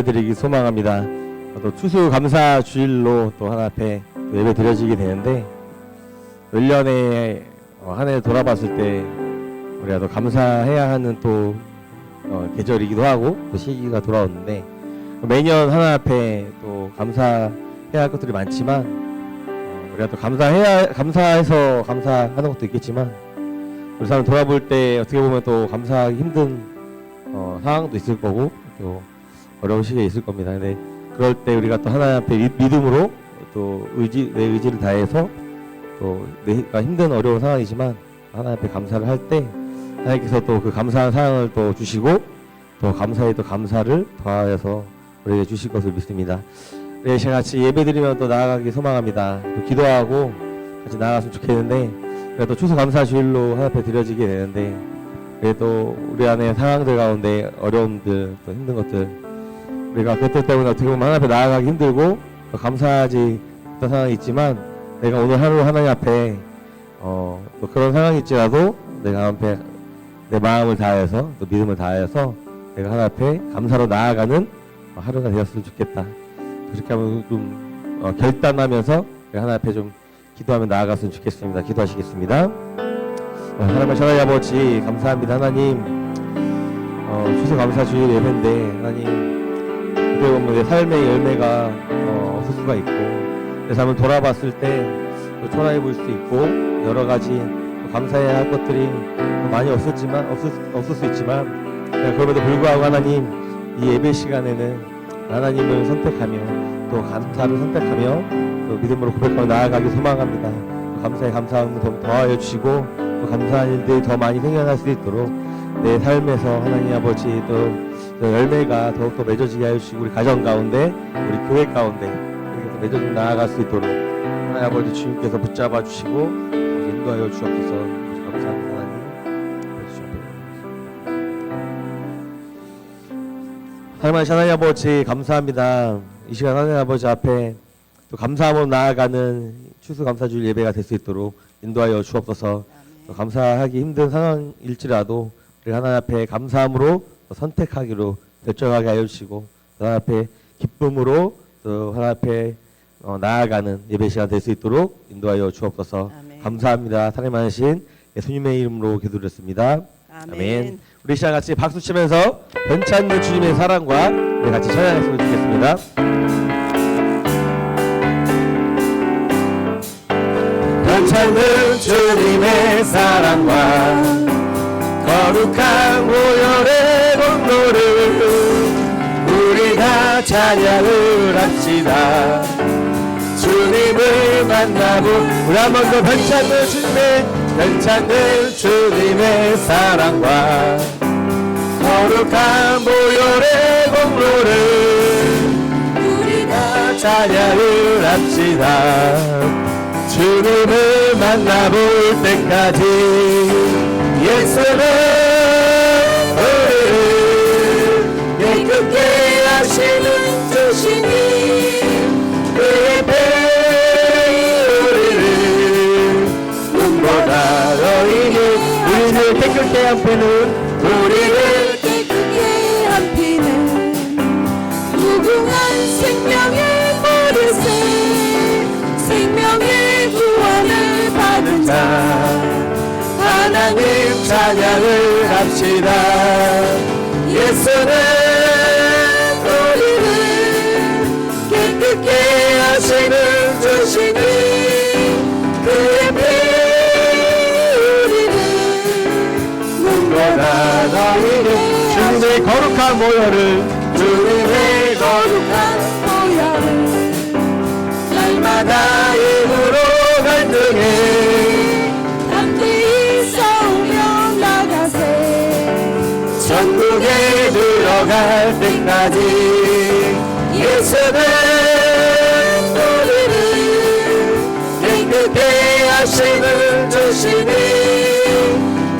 예배드리기 소망합니다. 또 추수 감사 주일로 또 하나 앞에 또 예배 드려지게 되는데 1년에 어, 한해 돌아봤을 때 우리가 또 감사해야 하는 또 어, 계절이기도 하고 또 시기가 돌아오는데 매년 하나 앞에 또 감사해야 할 것들이 많지만 어, 우리가 또 감사해야 감사해서 감사하는 것도 있겠지만 우리 사람 돌아볼 때 어떻게 보면 또 감사하기 힘든 어, 상황도 있을 거고 또 어려운 시기에 있을 겁니다. 근데 그럴 때 우리가 또 하나님 앞에 믿- 믿음으로 또 의지 내 의지를 다해서 또 내가 힘든 어려운 상황이지만 하나님 앞에 감사를 할 때 하나님께서 또 그 감사한 상황을 또 주시고 또 감사에 또 감사를 더하여서 우리에게 주실 것을 믿습니다. 네, 제가 같이 예배드리면 또 나아가기 소망합니다. 또 기도하고 같이 나아갔으면 좋겠는데 그래도 추수 감사 주일로 하나 앞에 드려지게 되는데 그래도 우리 안에 상황들 가운데 어려움들 또 힘든 것들 우리가 그것 때문에 어떻게 보면 하나님 앞에 나아가기 힘들고 또 감사하지 못한 상황이 있지만 내가 오늘 하루 하나님 앞에 어, 또 그런 상황이 있지라도 내가 앞에 내 마음을 다해서 또 믿음을 다해서 내가 하나님 앞에 감사로 나아가는 하루가 되었으면 좋겠다. 그렇게 하면 좀 어, 결단하면서 하나님 앞에 좀 기도하며 나아갔으면 좋겠습니다. 기도하시겠습니다. 어, 하나님 하나님 아버지 감사합니다 하나님 어, 추수 감사 주일 예배인데 하나님 어떻게 보면 내 삶의 열매가 어, 없을 수가 있고 내 삶을 돌아봤을 때또 초라해 보일 수 있고 여러 가지 또 감사해야 할 것들이 또 많이 없었지만 없을, 없을 수 있지만 네, 그럼에도 불구하고 하나님 이 예배 시간에는 하나님을 선택하며 또 감사를 선택하며 또 믿음으로 고백하며 나아가기 소망합니다. 또 감사에 감사함을 더 더하여 주시고 또 감사한 일들이 더 많이 생겨날 수 있도록 내 삶에서 하나님 아버지 또, 또 열매가 더욱더 맺어지게 하여 주시고 우리 가정 가운데 우리 교회 가운데 이렇게 또 맺어져 나아갈 수 있도록 하나님 아버지 주님께서 붙잡아 주시고 인도하여 주옵소서. 감사합니다. 하나님 하나님 하나님 아버지 감사합니다. 이 시간 하나님 아버지 앞에 또 감사함으로 나아가는 추수감사주일 예배가 될 수 있도록 인도하여 주옵소서. 또 감사하기 힘든 상황일지라도 우리 하나님 앞에 감사함으로 또 선택하기로 결정하게 하여 주시고 또 하나님 앞에 기쁨으로 또 하나님 앞에 어, 나아가는 예배 시간 될 수 있도록 인도하여 주옵소서 아멘. 감사합니다 사랑많으신 예수님의 이름으로 기도드렸습니다 아멘. 아멘. 우리 시간 같이 박수 치면서 변찮는 주님의 사랑과 우리 같이 찬양했으면 좋겠습니다. 변찮는 주님의 사랑과 거룩한 모열의 공로를 우리 다 찬양을 합시다. 주님을 만나고 우리 한번 더 변찮는 주님의 변찮는 주님의 사랑과 거룩한 보혈의 공로를 우리가 찬양을 합시다 주님을 만나볼 때까지 예수는 우리를 깨끗게 하시는 주시니 그의 배 우리를 눈보다 너희는 우리를 깨끗게 한 패는 우리를 찬양을 합시다. 예수는 우리를 깨끗게 하시는 주시니 그의 피 우리를 눈보다 너희는 주님의 거룩한 모여를 갈 때까지. 예수는 우리를 깨끗게 하시는 주시니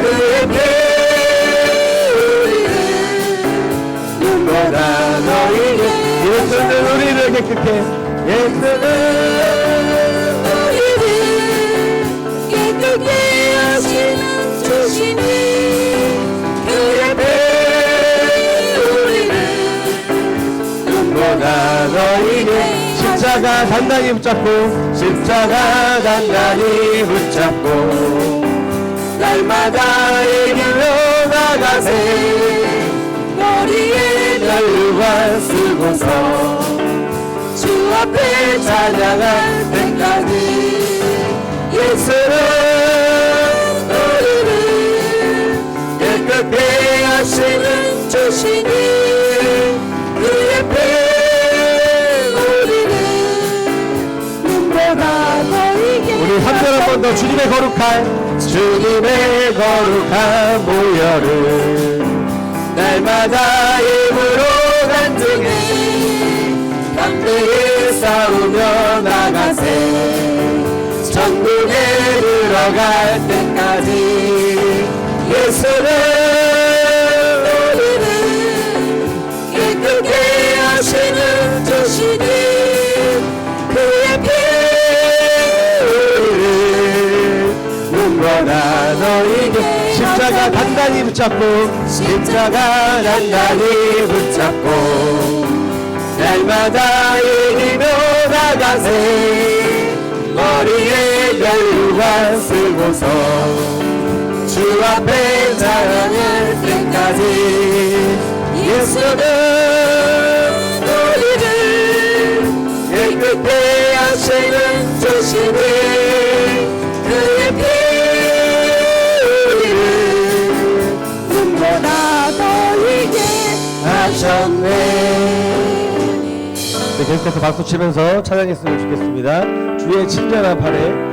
그의 피 우리를 눈보다 너희를 예수는 우리를 깨끗게 십자가 단단히 붙잡고 십자가 단단히 붙잡고 날마다 이 길로 나가세. 머리에 널과 쓰고서 주 앞에 찬양할 때까지 예수는 우리를 깨끗게 하시는 주시니 3절 한번더 주님의 거룩한 주님의 거룩한 모여를 날마다 힘으로 간증해. 담대히 싸우며 나가세. 천국에 들어갈 때까지 예수는 우리를 십자가 단단히 붙잡고 십자가 단단히 붙잡고 날마다 이기며 나가세. 머리에 결과 쓰고서 주 앞에 자랑할 때까지 예수는 우리를 깨끗게 하시는 주시니 하셨네. 네, 계속해서 박수 치면서 찬양했으면 좋겠습니다. 주의 친절한 팔에.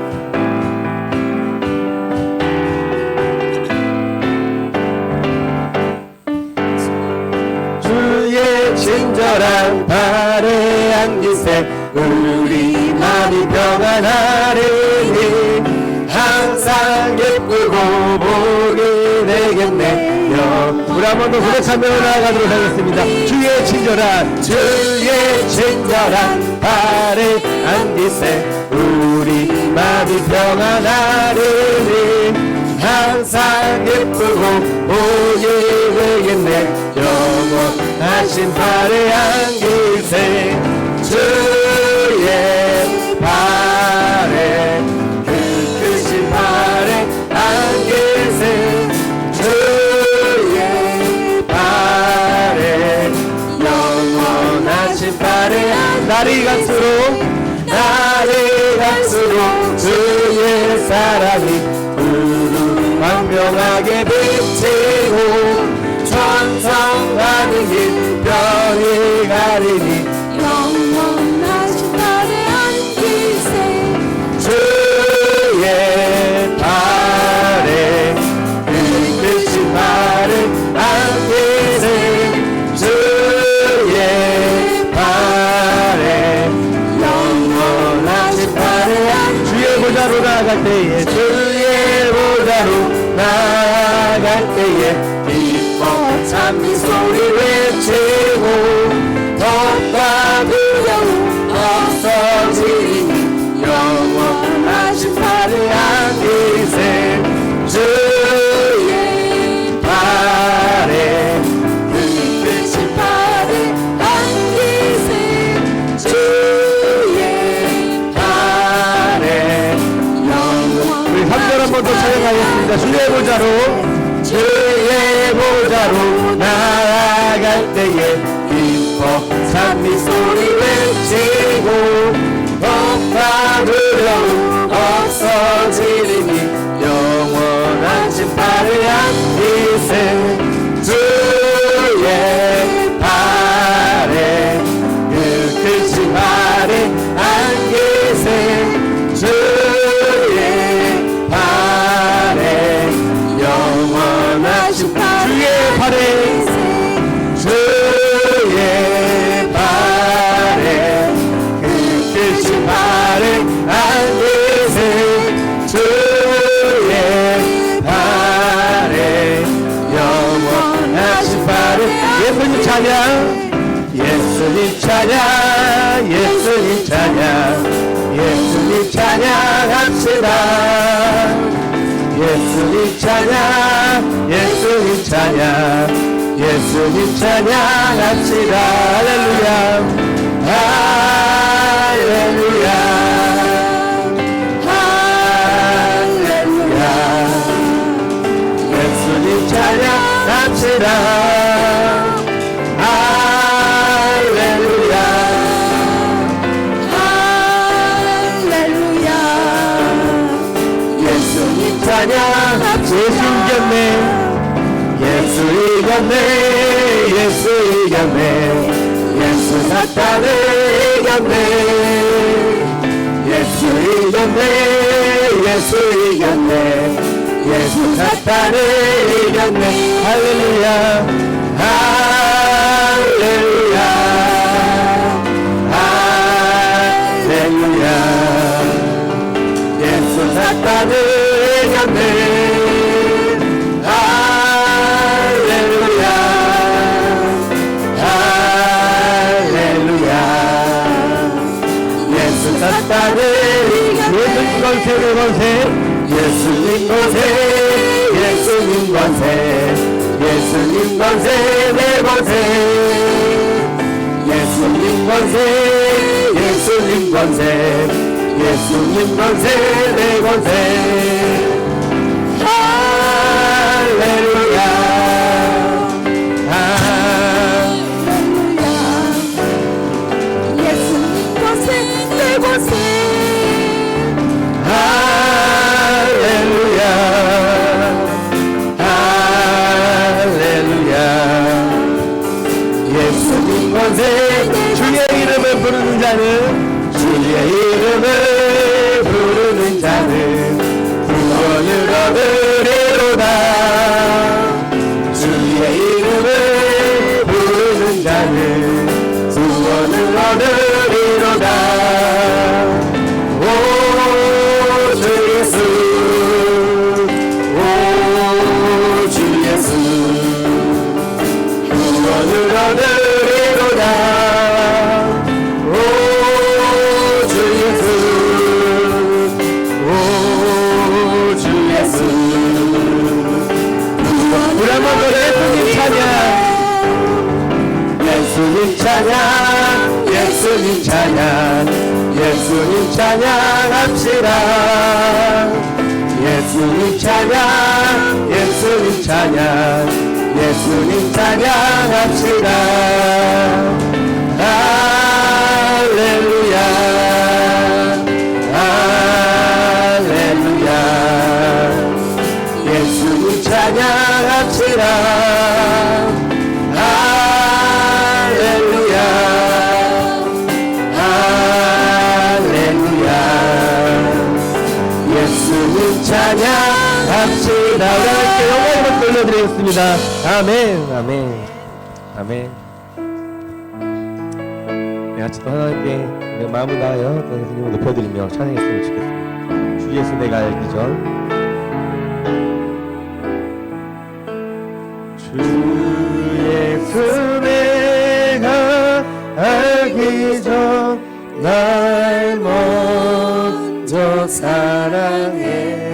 주의 친절한 발에 안기세 우리 마음이 평안하리니 항상 예쁘고 복이 되겠네요 우리 한 번 더 고백하며 나아가도록 하겠습니다. 주의 친절한 주의 친절한 발에 안기세 우리 마음이 평안하리니 항상 예쁘고 복이 되겠네. 영원하신 발에 안기세 주의 발 날이 갈수록 날이 갈수록 주의 사랑이 두루 광명하게 비치고 천성하는 길 별이 가리니 주 예수님 찬양 예수님 찬양 예수님 찬양 예수님 찬양합시다. 예수님 찬양 예수님 찬양 예수님 찬양합시다. 할렐루야. 할렐루야. 찬양합시다. 이겼네. 예수 이겼네 예수 이겼네 예수 사탄을 이겼네 예수 이겼네 예수 이겼네 예수 사탄을 이겼네 할렐루야 할렐루야 할렐루야. 예수 사탄을 권세 예수님 권세 내 권세. 할렐루야. 할렐루야. 예수님 권세 내 권세. 감사합니다. 아멘, 아멘, 아멘. 내가 또 하나님께 내 마음을 다하여 또 예수님을 높여드리며 찬양했으면 좋겠습니다. 주 예수 내가 알기 전. 주 예수 내가 알기 전 날 먼저 사랑해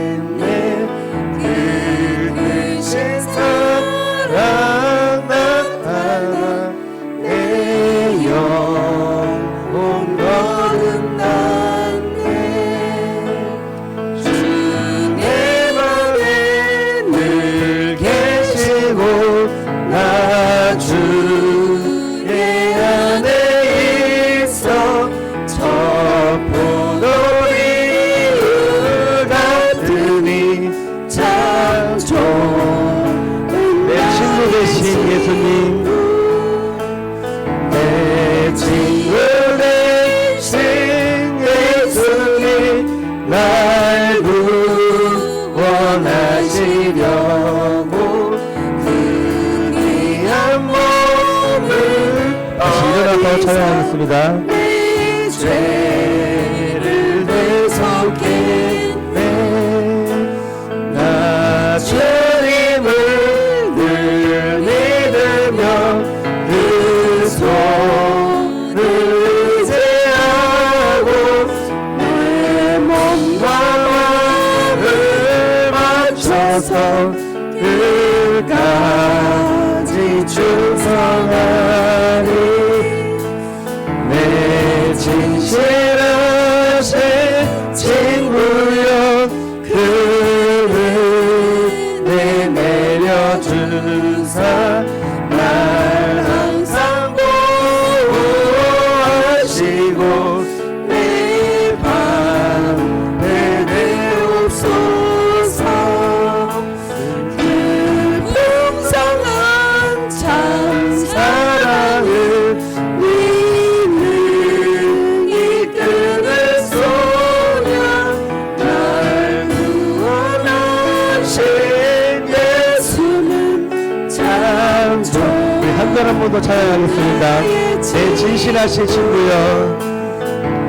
진실하신 친구여.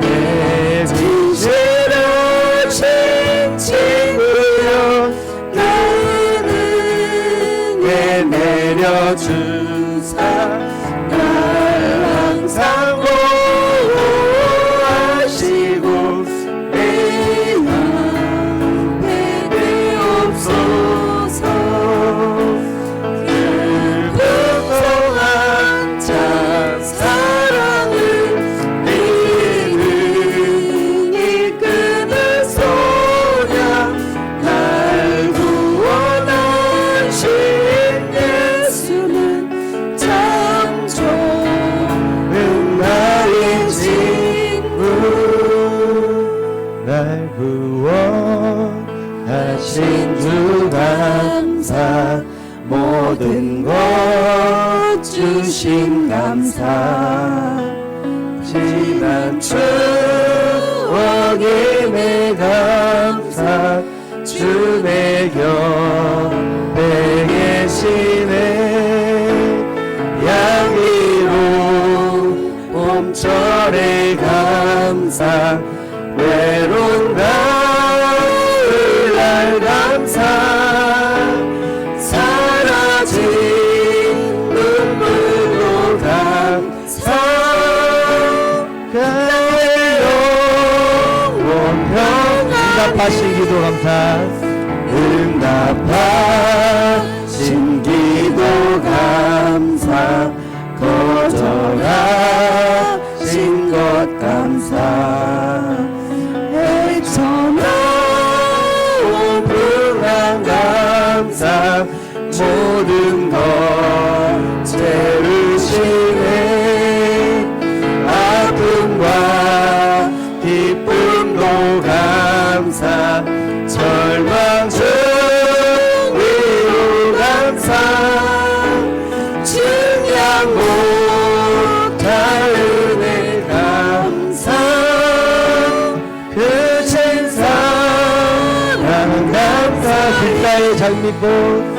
내 진실하신 친구여. 나는 내 내려주 절에 감사 모든 것 채우시네. 아픔과 기쁨도 감사 절망 중 위로 감사. 증량 못할 은혜 감사. 그신 사랑 감사 빛나의 장미꽃.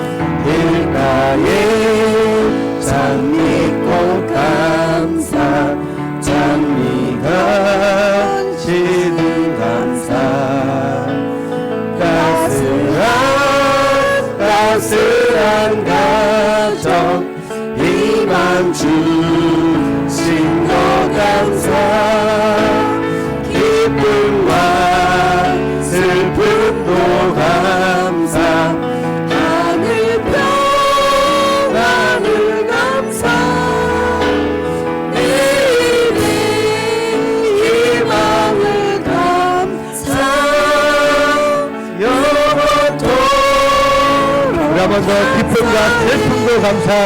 한번 기쁨과 슬픔도 감사할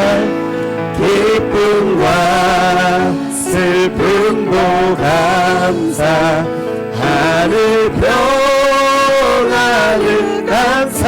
기쁨과 슬픔도 감사 하늘 변하는 감사